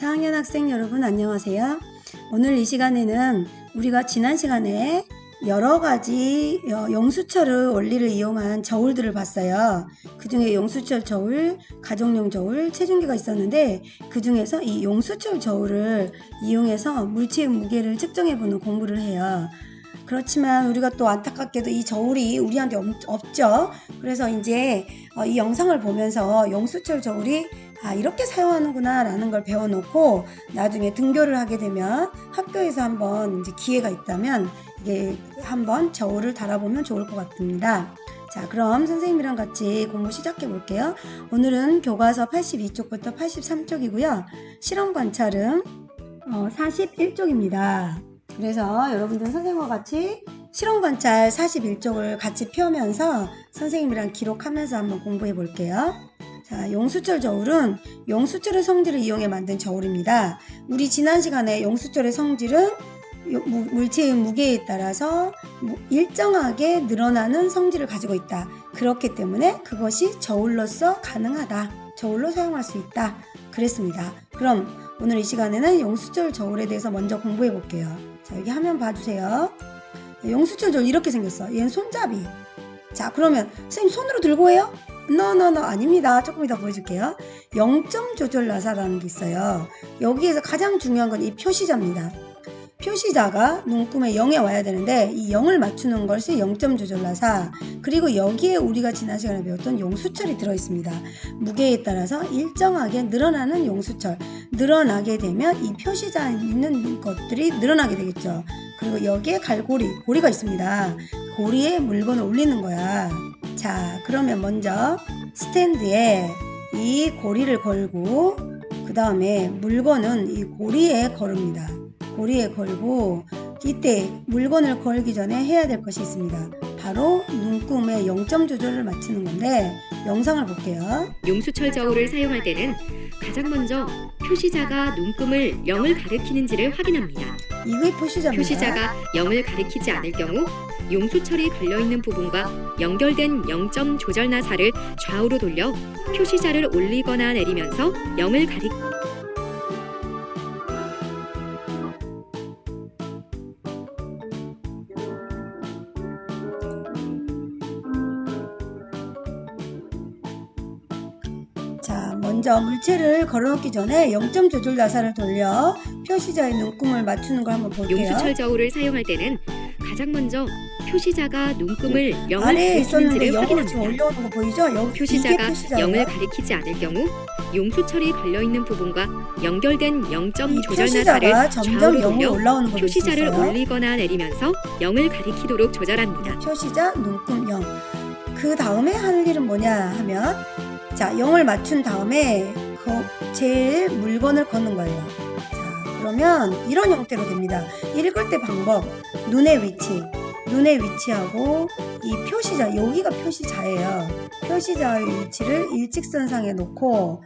4학년 학생 여러분 안녕하세요. 오늘 이 시간에는 우리가 지난 시간에 여러 가지 어, 용수철을 원리를 이용한 저울들을 봤어요. 그 중에 용수철 저울, 가정용 저울, 체중계가 있었는데 그 중에서 이 용수철 저울을 이용해서 물체의 무게를 측정해 보는 공부를 해요. 그렇지만 우리가 또 안타깝게도 이 저울이 우리한테 없, 없죠. 그래서 이제 어, 이 영상을 보면서 용수철 저울이 아, 이렇게 사용하는구나 라는 걸 배워놓고 나중에 등교를 하게 되면 학교에서 한번 이제 기회가 있다면 이게 한번 저울을 달아보면 좋을 것 같습니다. 자, 그럼 선생님이랑 같이 공부 시작해 볼게요. 오늘은 교과서 82쪽부터 83쪽이고요. 실험 관찰은 어, 41쪽입니다. 그래서 여러분들 선생님과 같이 실험 관찰 41쪽을 같이 펴면서 선생님이랑 기록하면서 한번 공부해 볼게요. 자, 용수철 저울은 용수철의 성질을 이용해 만든 저울입니다. 우리 지난 시간에 용수철의 성질은 물체의 무게에 따라서 무- 일정하게 늘어나는 성질을 가지고 있다. 그렇기 때문에 그것이 저울로서 가능하다. 저울로 사용할 수 있다. 그랬습니다. 그럼 오늘 이 시간에는 용수철 저울에 대해서 먼저 공부해 볼게요. 자, 여기 화면 봐주세요. 용수철 저울 이렇게 생겼어. 얘는 손잡이. 자, 그러면 선생님 손으로 들고 해요? 노노노 아닙니다. 조금 이따 보여줄게요. 0점 조절 나사라는 게 있어요. 여기에서 가장 중요한 건 이 표시자입니다. 표시자가 눈금에 0에 와야 되는데 이 0을 맞추는 것이 0점 조절 나사 그리고 여기에 우리가 지난 시간에 배웠던 용수철이 들어있습니다. 무게에 따라서 일정하게 늘어나는 용수철 늘어나게 되면 이 표시자에 있는 것들이 늘어나게 되겠죠. 그리고 여기에 갈고리 고리가 있습니다. 고리에 물건을 올리는 거야. 자, 그러면 먼저 스탠드에 이 고리를 걸고 그 다음에 물건은 이 고리에 걸습니다. 고리에 걸고 이때 물건을 걸기 전에 해야 될 것이 있습니다. 바로 눈금의 0점 조절을 맞추는 건데 영상을 볼게요. 용수철 저울을 사용할 때는 가장 먼저 표시자가 눈금을 0을 가리키는지를 확인합니다. 이게 표시자입니다. 표시자가 0을 가리키지 않을 경우 용수철이 걸려있는 부분과 연결된 0점 조절 나사를 좌우로 돌려 표시자를 올리거나 내리면서 0을 가리 자, 먼저 물체를 걸어놓기 전에 0점 조절 나사를 돌려 표시자의 눈금을 맞추는 걸 한번 볼게요. 용수철 저울을 사용할 때는 가장 먼저 표시자가 눈금을 0을 아래에 있었는데 가리키는지를 0으로 지금 확인합니다. 올려오는 거 보이죠? 여기 표시자가 이게 표시자예요. 0을 가리키지 않을 경우 용수철이 걸려 있는 부분과 연결된 0점 이 조절 표시자가 나사를 점점 좌우로 0으로 돌려 올라오는 걸 표시자를. 올리거나 내리면서 0을 가리키도록 조절합니다. 표시자 눈금 0. 그 다음에 하는 일은 뭐냐 하면 자 0을 맞춘 다음에 그 제일 물건을 걷는 거예요. 자 그러면 이런 형태로 됩니다. 읽을 때 방법 눈의 위치 눈의 위치하고 이 표시자 여기가 표시자예요. 표시자의 위치를 일직선상에 놓고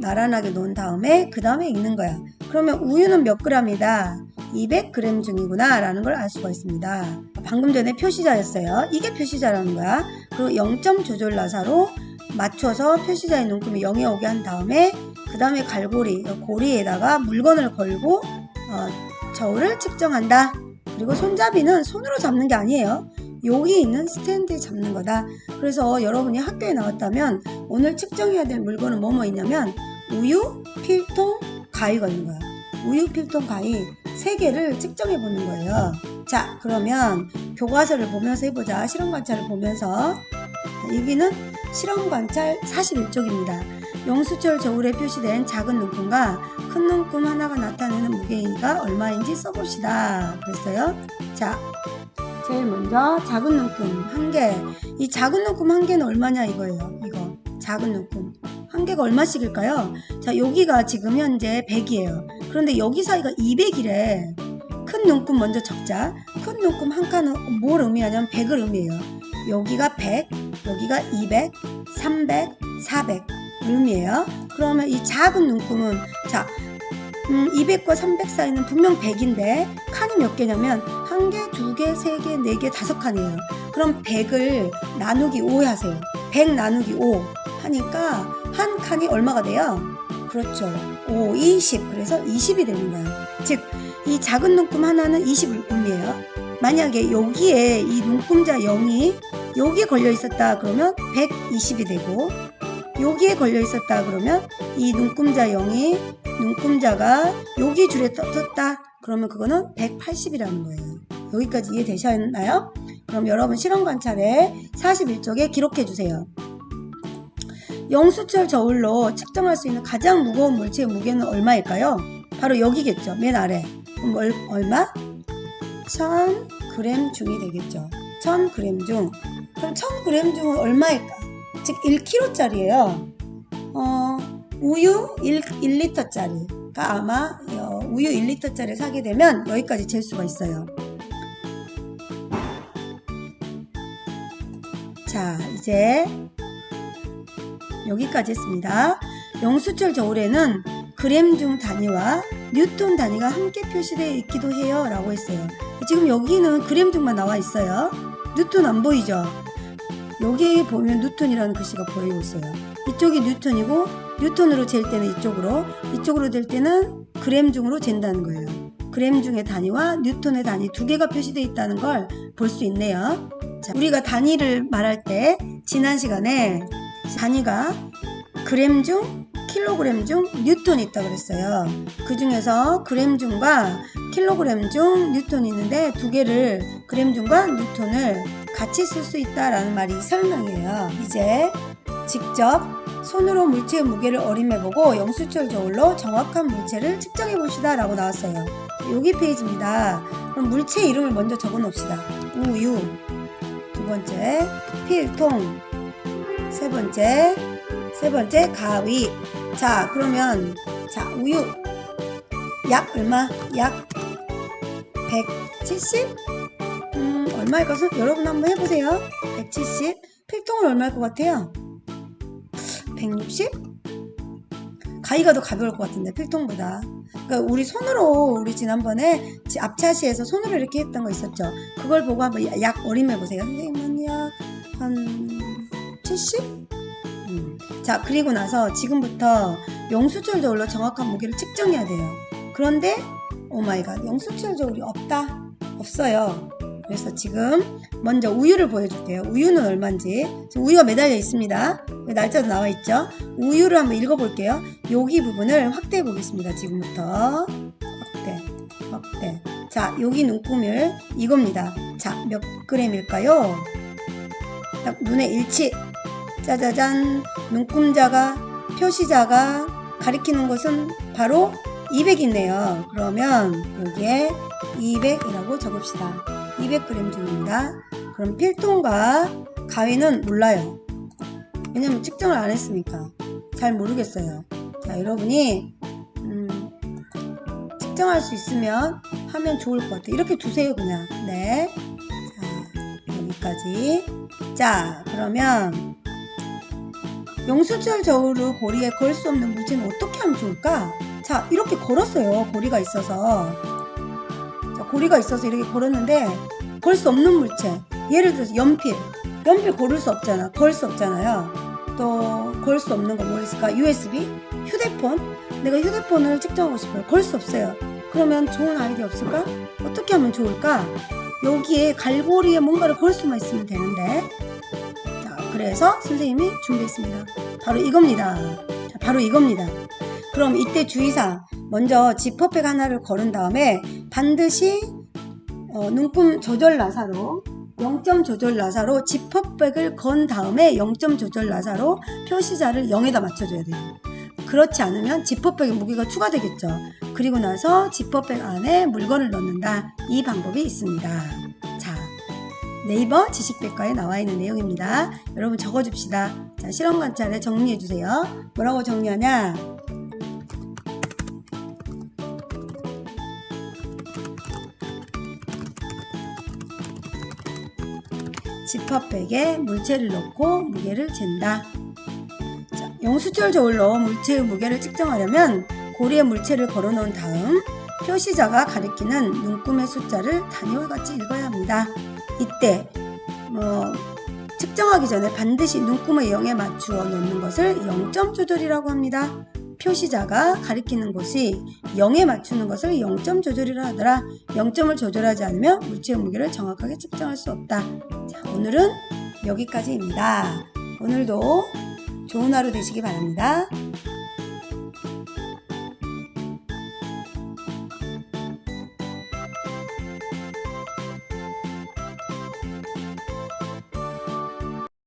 나란하게 놓은 다음에 그 다음에 읽는 거야. 그러면 우유는 몇 g이다? 200g 중이구나 라는 걸 알 수가 있습니다. 방금 전에 표시자였어요. 이게 표시자라는 거야. 그리고 0점 조절 나사로 맞춰서 표시자의 눈금이 0에 오게 한 다음에 그 다음에 갈고리, 고리에다가 물건을 걸고 어, 저울을 측정한다. 그리고 손잡이는 손으로 잡는 게 아니에요. 여기 있는 스탠드에 잡는 거다. 그래서 여러분이 학교에 나왔다면 오늘 측정해야 될 물건은 뭐뭐 있냐면 우유, 필통, 가위가 있는 거야. 우유, 필통, 가위 세 개를 측정해 보는 거예요. 자, 그러면 교과서를 보면서 해보자. 실험 관찰을 보면서 자, 여기는 실험 관찰 41쪽입니다. 용수철 저울에 표시된 작은 눈금과 큰 눈금 하나가 나타내는 무게가 얼마인지 써봅시다. 그랬어요. 자, 제일 먼저 작은 눈금 한 개. 이 작은 눈금 한 개는 얼마냐 이거예요. 이거 작은 눈금 한 개가 얼마씩일까요? 자, 여기가 지금 현재 100이에요. 그런데 여기 사이가 200이래. 큰 눈금 먼저 적자. 큰 눈금 한 칸은 뭘 의미하냐면 100을 의미해요. 여기가 100, 여기가 200, 300, 400 의미해요. 그러면 이 작은 눈금은 자, 음, 200과 300 사이는 분명 100인데 칸이 몇 개냐면 한 개, 두 개, 세 개, 네 개, 다섯 칸이에요. 그럼 100을 나누기 5 하세요. 100 나누기 5 하니까 한 칸이 얼마가 돼요? 그렇죠. 5, 20. 그래서 20이 되는 거예요. 즉, 이 작은 눈금 하나는 20울금이에요. 만약에 여기에 이 눈금자 0이 여기에 걸려 있었다 그러면 120이 되고 여기에 걸려 있었다 그러면 이 눈금자 0이 눈금자가 여기 줄에 떠- 떴다 그러면 그거는 180이라는 거예요. 여기까지 이해되셨나요? 그럼 여러분 실험 관찰에 41쪽에 기록해 주세요. 영수철 저울로 측정할 수 있는 가장 무거운 물체의 무게는 얼마일까요? 바로 여기겠죠. 맨 아래. 그럼 얼, 얼마? 1000g 중이 되겠죠. 1000g 중. 그럼 1000g 중은 얼마일까? 즉 1kg짜리예요. 어, 우유 1, 1리터짜리가 아마 어, 우유 1리터짜리 사게 되면 여기까지 잴 수가 있어요. 자, 이제 여기까지 했습니다. 영수철 저울에는 그램 중 단위와 뉴턴 단위가 함께 표시되어 있기도 해요. 라고 했어요. 지금 여기는 그램 중만 나와 있어요. 뉴턴 안 보이죠? 여기 보면 뉴턴이라는 글씨가 보이고 있어요. 이쪽이 뉴턴이고 뉴턴으로 잴 때는 이쪽으로 이쪽으로 될 때는 그램 중으로 잰다는 거예요. 그램 중의 단위와 뉴턴의 단위 두 개가 표시되어 있다는 걸 볼 수 있네요. 자, 우리가 단위를 말할 때 지난 시간에 단위가 그램 중, 킬로그램 중, 뉴턴이 있다 그랬어요. 그 중에서 그램 중과 킬로그램 중, 뉴턴이 있는데 두 개를 그램 중과 뉴턴을 같이 쓸 수 있다라는 말이 설명이에요. 이제 직접 손으로 물체의 무게를 어림해보고 영수철 저울로 정확한 물체를 측정해 봅시다 라고 나왔어요. 여기 페이지입니다. 그럼 물체 이름을 먼저 적어 놓읍시다. 우유 두 번째 필통 세 번째 세 번째 가위. 자 그러면 자 우유. 약 얼마? 약 170? 음 얼마일 것은 여러분 한번 해 보세요. 170 필통은 얼마일 것 같아요? 160? 가위가 더 가벼울 것 같은데 필통보다. 그러니까 우리 손으로 우리 지난번에 지- 앞차시에서 손으로 이렇게 했던 거 있었죠? 그걸 보고 한번 야- 약 어림해 보세요. 선생님은 약한 70? 음. 자 그리고 나서 지금부터 영수철 저울로 정확한 무게를 측정해야 돼요. 그런데 오 마이 갓 영수철 저울이 없다? 없어요. 그래서 지금 먼저 우유를 보여줄게요. 우유는 얼마인지. 우유가 매달려 있습니다. 날짜도 나와 있죠? 우유를 한번 읽어볼게요. 여기 부분을 확대해 보겠습니다 지금부터. 확대 확대. 자 여기 눈금을 이겁니다. 자 몇 그램일까요? 딱 눈에 일치 짜자잔 눈금자가 표시자가 가리키는 것은 바로 200이네요. 그러면 여기에 200이라고 적읍시다. 200g 중입니다. 그럼 필통과 가위는 몰라요. 왜냐면 측정을 안 했으니까 잘 모르겠어요. 자 여러분이 음, 측정할 수 있으면 하면 좋을 것 같아요. 이렇게 두세요 그냥. 네. 자 여기까지. 자 그러면 영수철 저울로 고리에 걸 수 없는 물체는 어떻게 하면 좋을까? 자, 이렇게 걸었어요. 고리가 있어서. 자, 고리가 있어서 이렇게 걸었는데, 걸 수 없는 물체. 예를 들어서 연필. 연필 고를 수 없잖아. 걸 수 없잖아요. 또, 걸 수 없는 거뭐 있을까? USB? 휴대폰? 내가 휴대폰을 측정하고 싶어요. 걸 수 없어요. 그러면 좋은 아이디어 없을까? 어떻게 하면 좋을까? 여기에 갈고리에 뭔가를 걸 수만 있으면 되는데, 자, 그래서 선생님이 준비했습니다. 바로 이겁니다. 자, 바로 이겁니다. 그럼 이때 주의사항. 먼저 지퍼백 하나를 걸은 다음에 반드시 어, 눈금 조절 나사로 0점 조절 나사로 지퍼백을 건 다음에 0점 조절 나사로 표시자를 0에다 맞춰줘야 돼요. 그렇지 않으면 지퍼백의 무게가 추가되겠죠. 그리고 나서 지퍼백 안에 물건을 넣는다. 이 방법이 있습니다. 자, 네이버 지식백과에 나와 있는 내용입니다. 여러분 적어줍시다. 자, 실험 관찰에 정리해주세요. 뭐라고 정리하냐? 지퍼백에 물체를 넣고 무게를 잰다. 자, 영수철 저울로 물체의 무게를 측정하려면 고리에 물체를 걸어 놓은 다음 표시자가 가리키는 눈금의 숫자를 단위와 같이 읽어야 합니다. 이때 뭐 측정하기 전에 반드시 눈금의 0에 맞추어 놓는 것을 0점 조절이라고 합니다. 표시자가 가리키는 곳이 0에 맞추는 것을 0점 조절이라 하더라. 0점을 조절하지 않으면 물체의 무게를 정확하게 측정할 수 없다. 자, 오늘은 여기까지입니다. 오늘도 좋은 하루 되시기 바랍니다.